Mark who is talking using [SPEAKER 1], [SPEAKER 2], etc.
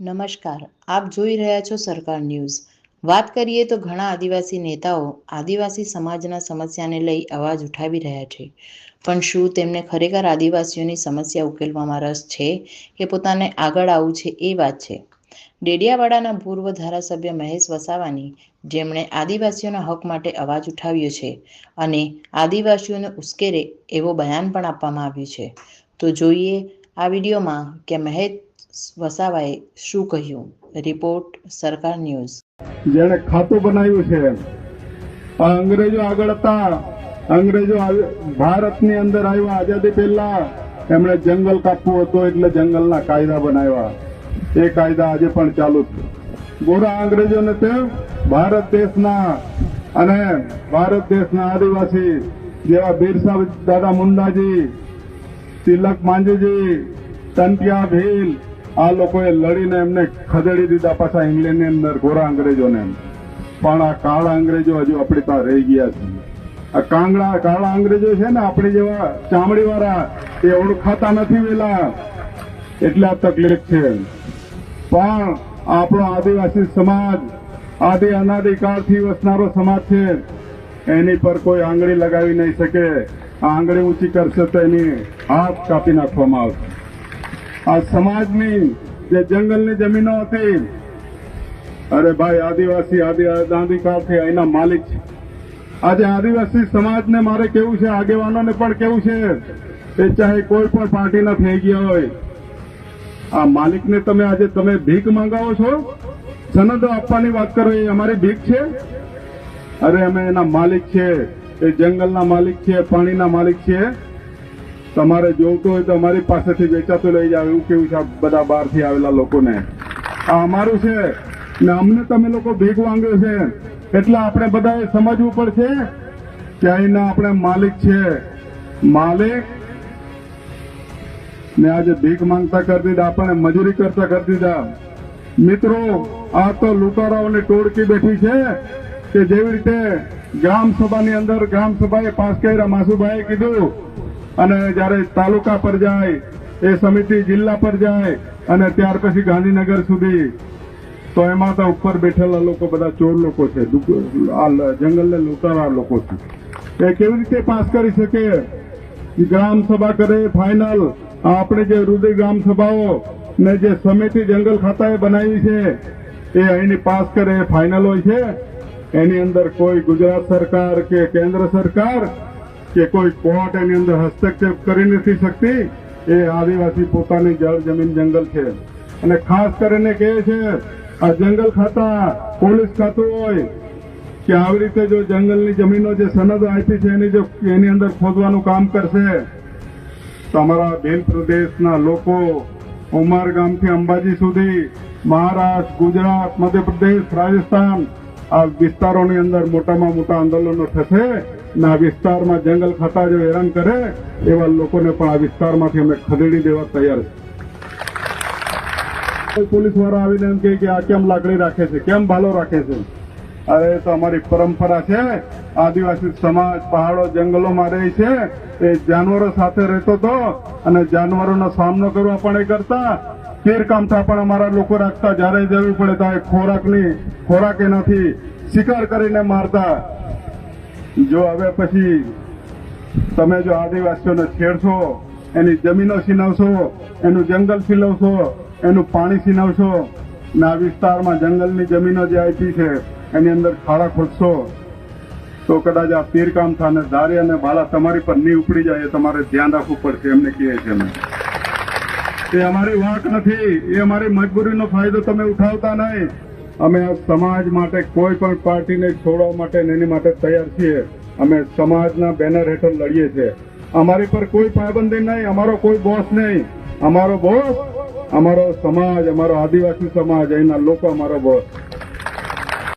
[SPEAKER 1] નમસ્કાર. આપ જોઈ રહ્યા છો સરકાર ન્યૂઝ. વાત કરીએ તો ઘણા આદિવાસી નેતાઓ આદિવાસી સમાજના સમસ્યાને લઈ અવાજ ઉઠાવી રહ્યા છે. પણ શું તેમને ખરેખર આદિવાસીઓની સમસ્યા ઉકેલવામાં રસ છે કે પોતાને આગળ આવવું છે એ વાત છે? ડેડિયાવાડાના પૂર્વ ધારાસભ્ય મહેશ વસાવાની જેમણે આદિવાસીઓના હક માટે અવાજ ઉઠાવ્યો છે અને આદિવાસીઓને ઉશ્કેરે એવો બયાન પણ આપવામાં આવ્યું છે. તો જોઈએ આ વિડીયોમાં કે મહેશ વસાવાએ શું કહ્યું? રિપોર્ટ, સરકાર ન્યૂઝ.
[SPEAKER 2] જેણે ખાતું બનાવ્યું છે. અંગ્રેજો આગળ હતા. અંગ્રેજો ભારતની અંદર આવ્યા. આઝાદી પહેલા એમણે જંગલ કાપવું હતું એટલે જંગલના કાયદા બનાવ્યા. એ કાયદા આજે પણ ચાલુ છે. ગોરા અંગ્રેજોને તે ભારત દેશના અને ભારત દેશના આદિવાસી જેવા બિરસા દાદા મુંડાજી, તિલક માંજીજી તંતિયા ભીલ આ લોકોએ લડીને એમને ખદેડી દીધા પાછા ઇંગ્લેન્ડની અંદર ગોરા અંગ્રેજોને પણ આ કાળા અંગ્રેજો હજુ આપણી પાસે રહી ગયા છે. આ કાંગડા કાળા અંગ્રેજો છે ને આપણી જેવા ચામડી વાળા એ ઓળખાતા નથી વેલા. એટલે આ તકલીફ છે. પણ આપણો આદિવાસી સમાજ, આદિ અનાદિકાળથી વસનારો સમાજ છે. એની પર કોઈ આંગળી લગાવી નહીં શકે. આ આંગળી ઊંચી કરશે તો એની હાથ કાપી નાખવામાં આવશે. આ સમાજની જે જંગલની જમીનો હતી અરે ભાઈ આદિવાસી આદિ આદિકાળથી અહીંના માલિક છે આજે આદિવાસી સમાજને મારે કેવું છે આગેવાનોને પણ કેવું છે એ ચાહે કોઈ પણ પાર્ટીના થઈ ગયા હોય આ માલિકને તમે આજે તમે ભીખ માંગાવો છો સનદો આપવાની વાત કરો એ અમારી ભીખ છે અરે અમે એના માલિક છે એ જંગલના માલિક છે પાણીના માલિક છે તમારે જોવતું હોય તો અમારી પાસેથી વેચાતું લઈ જાવ એવું કેવું છે બધા બહારથી આવેલા લોકોને. આ અમારું છે ને અમને તમે લોકો ભીખ માંગ્યો છે. એટલે આપણે બધાએ સમજવું પડશે કે અહીંના આપણે માલિક છે. માલિક ને આજે ભીખ માંગતા કરી દીધા, આપણને મજૂરી કરતા કરી દીધા. મિત્રો, આ તો લૂંટારાઓની ટોળકી બેઠી છે કે જેવી રીતે ગ્રામ સભાની અંદર ગ્રામ સભાએ પાસ કર્યા, માસુભાઈએ કીધું અને જ્યારે તાલુકા પર જાય, એ સમિતિ જિલ્લા પર જાય અને ત્યાર પછી ગાંધીનગર સુધી, તો એમાં તો ઉપર બેઠેલા લોકો બધા ચોર લોકો છે આ જંગલને લૂંટારા લોકો છે. એ કેવી રીતે પાસ કરી શકે? ગ્રામ સભા કરે, ફાઇનલ. આપણે જે રુધિર ગ્રામ સભાઓ ને જે સમિતિ જંગલ ખાતાએ બનાવી છે, એ અહીંની પાસ કરે, ફાઇનલ હોય છે. એની અંદર કોઈ ગુજરાત સરકાર કે કેન્દ્ર સરકાર કે કોઈ કોર્ટ એની અંદર હસ્તક્ષેપ કરી નથી શકતી, એ આદિવાસી પોતાની જળ જમીન જંગલ છે. અને ખાસ કરીને કહે છે, આ જંગલ ખાતા પોલીસ ખાતું હોય, કે આવી રીતે જો જંગલની જમીનો જે સનદ આપી છે, એની જો એની અંદર ખોદવાનું કામ કરશે, તો અમારા ભીલ પ્રદેશના લોકો ઉમરગામથી અંબાજી સુધી મહારાષ્ટ્ર, ગુજરાત, મધ્યપ્રદેશ, રાજસ્થાન આ વિસ્તારોની અંદર મોટામાં મોટા આંદોલનો થશે. ને વિસ્તારમાં જંગલ ખાતા જો હેરાન કરે, એવા લોકોને પણ આ વિસ્તારમાંથી અમે ખદેડી દેવા તૈયાર છે પોલીસવાળા આવીને એમ કે આ કેમ લાકડી રાખે છે? કેમ ભાલો રાખે છે? અરે તો અમારી પરંપરા છે. આદિવાસી સમાજ, પહાડો, જંગલોમાં રહે છે. એ જાનવરો સાથે રહેતો હતો અને જાનવરોનો સામનો કરવા પણ એ કરતા. તીરકામઠા પણ અમારા લોકો રાખતા. જ્યારે જરૂર પડે ત્યારે ખોરાકની ખોરાક એનાથી શિકાર કરીને મારતા. જો હવે પછી તમે જો આદિવાસીઓને છેડશો, એની જમીનો છીનવશો, એનું જંગલ છીનવશો એનું પાણી છીનવશો, ને આ વિસ્તારમાં જંગલની જમીનો જે આપી છે, એની અંદર ખાડા ખોદશો, તો કદાચ આ પીરકામ થાને દારી અને બાલા તમારી પરની ઉપડી જાય એ તમારે ધ્યાન રાખવું પડશે, એમને કહે છે અમે. એ અમારી વાંક નથી, એ અમારી મજબૂરીનો ફાયદો તમે ઉઠાવતા નહીં. અમે સમાજ માટે કોઈ પણ પાર્ટીને છોડવા માટે એની માટે તૈયાર છીએ. અમે સમાજના બેનર હેઠળ લડીએ છીએ. અમારી પર કોઈ પાબંદી નહીં, અમારો કોઈ બોસ નહીં. અમારો બોસ, અમારો સમાજ, અમારો આદિવાસી સમાજ, અહીંના લોકો અમારો બોસ.